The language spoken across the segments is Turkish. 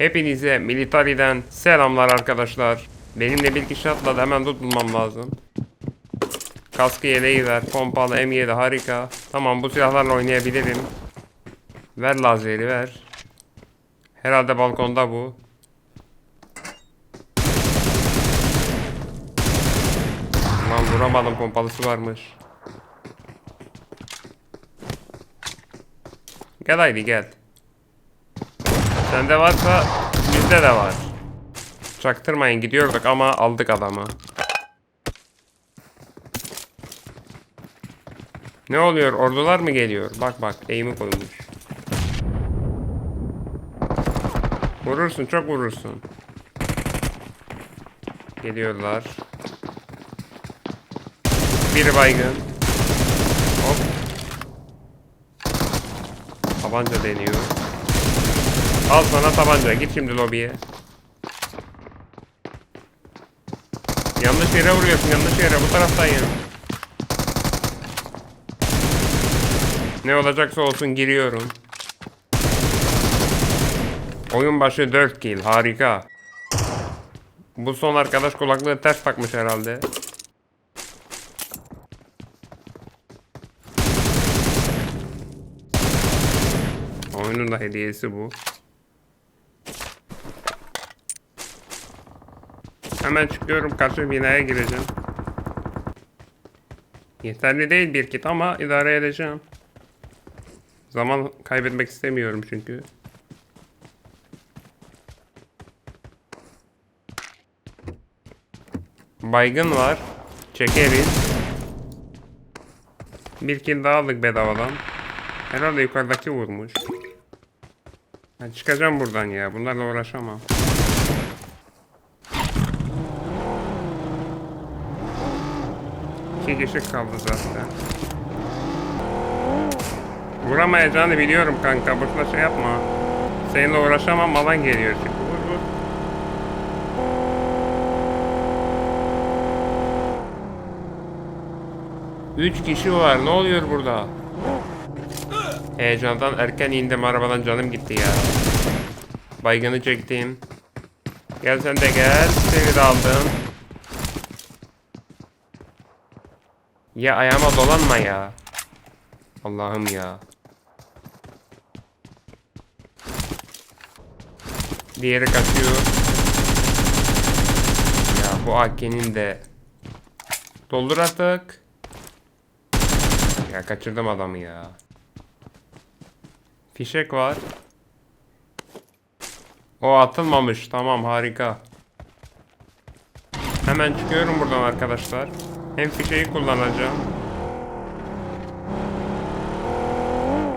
Hepinize Militari'den selamlar arkadaşlar. Benimle bir kişi atladı hemen tut bulmam lazım. Kaskı yeleği ver. Pompalı M7 harika. Tamam bu silahlarla oynayabilirim. Ver lazeri ver. Herhalde balkonda bu. Lan vuramadım pompalısı varmış. Gel haydi gel. Sende varsa bizde de var. Çaktırmayın gidiyorduk ama aldık adamı. Ne oluyor? Ordular mı geliyor? Bak bak eğimi koymuş. Vurursun çok vurursun. Geliyorlar. Biri baygın. Hop. Tabanca deniyor. Al sana tabanca. Git şimdi lobiye. Yanlış yere vuruyorsun. Yanlış yere. Bu taraftayım. Ne olacaksa olsun giriyorum. Oyun başı 4 kill. Harika. Bu son arkadaş kulaklığı ters takmış herhalde. Oyunun da hediyesi bu. Hemen çıkıyorum karşı binaya gireceğim. Yeterli değil bir kit ama idare edeceğim. Zaman kaybetmek istemiyorum çünkü. Baygın var. Çekeriz. Bir kill daha aldık bedavadan. Herhalde yukarıdaki vurmuş. Ben çıkacağım buradan ya. Bunlarla uğraşamam. İki kişi kaldı zaten. Vuramayacağını biliyorum kanka. Boşuna şey yapma. Seninle uğraşamam alan geliyor çünkü. Vur vur. Üç kişi var. Ne oluyor burada? Heyecandan erken indim arabadan canım gitti ya. Baygını çektim. Gel sen de gel. Seni de aldım. Ya ayağıma dolanma ya. Allah'ım ya. Diğeri kaçıyor. Ya bu AK'nin de Doldur artık. Ya kaçırdım adamı ya. Fişek var. O atılmamış. Tamam harika. Hemen çıkıyorum buradan arkadaşlar. Hem fişeği kullanacağım.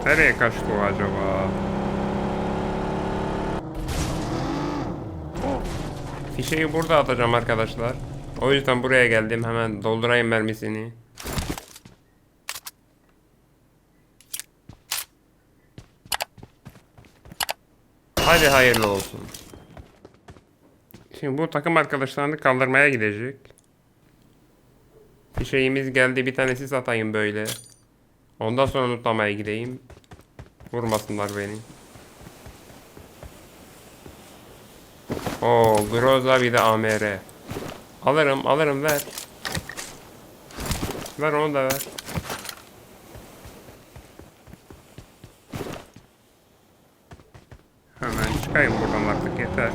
Nereye kaçtı o acaba? Fişeği burada atacağım arkadaşlar. O yüzden buraya geldim. Hemen doldurayım mermisini. Hadi hayırlı olsun. Şimdi bu takım arkadaşlarını kaldırmaya gidecek. Bir şeyimiz geldi. Bir tanesi satayım böyle. Ondan sonra lootlamaya gideyim. Vurmasınlar beni. Oo, Groza bir de AMR. Alırım, alırım ver. Ver onu da ver. Hemen çıkayım buradan artık yeter.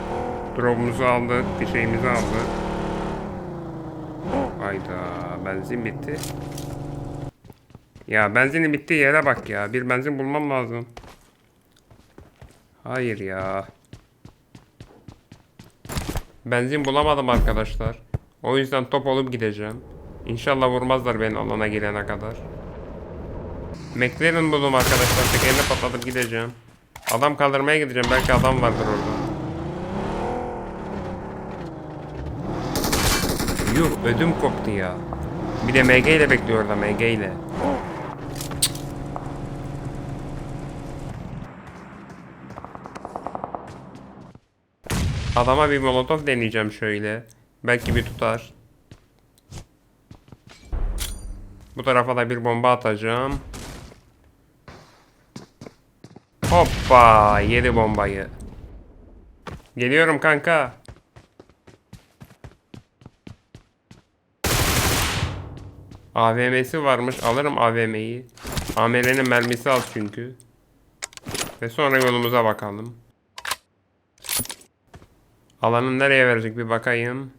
Drop'umuzu aldık, bir şeyimizi aldık. Hayda, benzin bitti. Ya benzinin bittiği yere bak ya. Bir benzin bulmam lazım. Hayır ya. Benzin bulamadım arkadaşlar. O yüzden top olup gideceğim. İnşallah vurmazlar beni alana girene kadar. McLaren buldum arkadaşlar. Tekerini patlatıp gideceğim. Adam kaldırmaya gideceğim. Belki adam vardır orada. Yuh ödüm koptu ya. Bir de MG ile bekliyor orada MG ile. Adama bir molotof deneyeceğim şöyle. Belki bir tutar. Bu tarafa da bir bomba atacağım. Hoppa! Yedi bombayı. Geliyorum kanka. AVM'si varmış. Alırım AVM'yi. AMR'nin mermisi az çünkü. Ve sonra yolumuza bakalım. Alanın nereye verecek bir bakayım.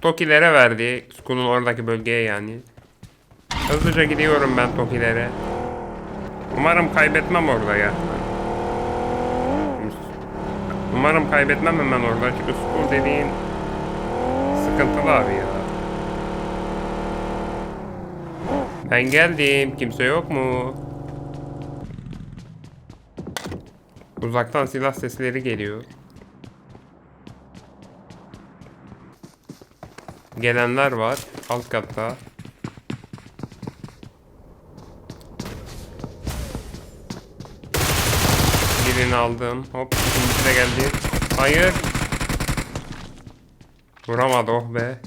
Tokilere verdi. School'un oradaki bölgeye yani. Hızlıca gidiyorum ben Tokilere. Umarım kaybetmem orada ya. Umarım kaybetmem hemen orada. Çünkü School dediğin sıkıntılı abi ya. Ben geldim. Kimse yok mu? Uzaktan silah sesleri geliyor. Gelenler var alt katta. Birini aldım. Hop ikincisi de geldi. Hayır. Vuramadı oh be.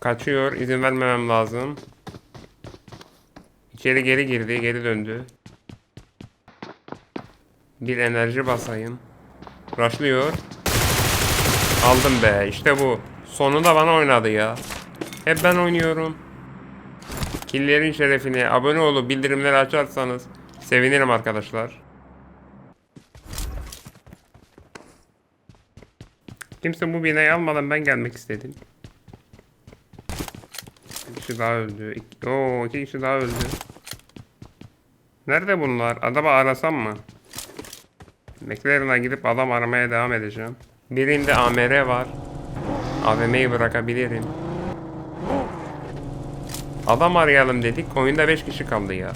Kaçıyor. izin vermemem lazım. İçeri geri girdi. Geri döndü. Bir enerji basayım. Rushlıyor. Aldım be. İşte bu. Sonunda bana oynadı ya. Hep ben oynuyorum. Killerin şerefine abone olup bildirimleri açarsanız sevinirim arkadaşlar. Kimse bu binayı almadan ben gelmek istedim. Kişi daha öldü. İki, Oo, iki kişi daha öldü. Nerede bunlar? Adamı arasam mı? McLaren'a gidip adam aramaya devam edeceğim. Birinde AMR var. AVM'yi bırakabilirim. Adam arayalım dedik. Oyunda 5 kişi kaldı ya.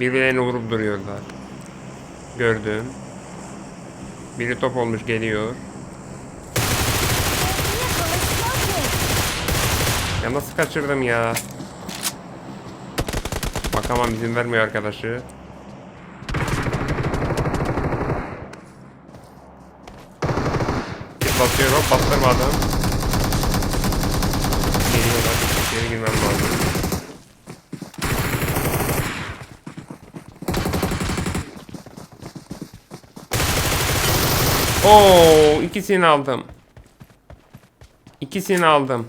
Birbirlerini vurup duruyorlar. Gördüm. Biri top olmuş geliyor. Nasıl kaçırdım ya? Bakamam izin vermiyor arkadaşı. Bir basıyorum bastırmadım. Geliyorlar. İçeri girmem lazım. Oo, ikisini aldım. İkisini aldım.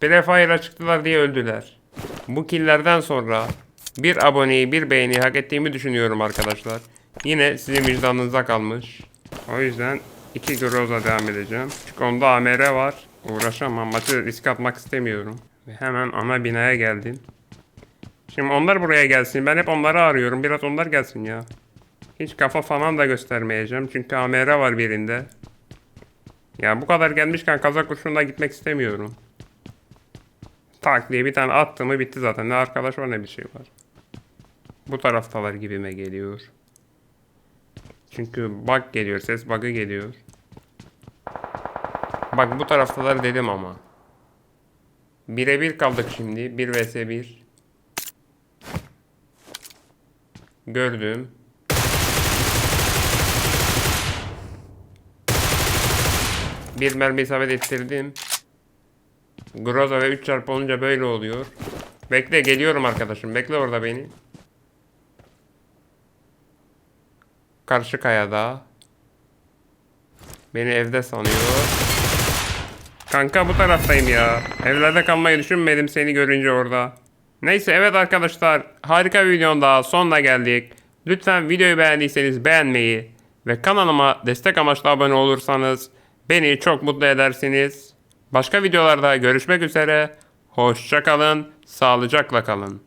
Prefire'a çıktılar diye öldüler. Bu killlerden sonra bir aboneyi bir beğeni hak ettiğimi düşünüyorum arkadaşlar. Yine sizin vicdanınıza kalmış. O yüzden iki Groza devam edeceğim. Çünkü onda AMR var. Uğraşamam. Maçı risk atmak istemiyorum. Ve hemen ana binaya geldim. Şimdi onlar buraya gelsin. Ben hep onları arıyorum. Biraz onlar gelsin ya. Hiç kafa falan da göstermeyeceğim. Çünkü AMR var birinde. Ya bu kadar gelmişken kazak kurşununa gitmek istemiyorum. Tak diye bir tane attı mı bitti zaten. Ne arkadaş var ne bir şey var. Bu taraftalar gibime geliyor. Çünkü bug geliyor. Ses bug'ı geliyor. Bak bu taraftalar dedim ama. Birebir kaldık şimdi. 1 vs 1. Gördüm. Bir mermi isabet ettirdim. Groza ve 3 çarpı olunca böyle oluyor. Bekle geliyorum arkadaşım. Bekle orada beni. Karşı kayada. Beni evde sanıyor. Kanka bu taraftayım ya. Evlerde kalmayı düşünmedim seni görünce orada. Neyse evet arkadaşlar. Harika bir videonun daha sonuna geldik. Lütfen videoyu beğendiyseniz beğenmeyi ve kanalıma destek amaçlı abone olursanız beni çok mutlu edersiniz. Başka videolarda görüşmek üzere. Hoşçakalın, sağlıcakla kalın.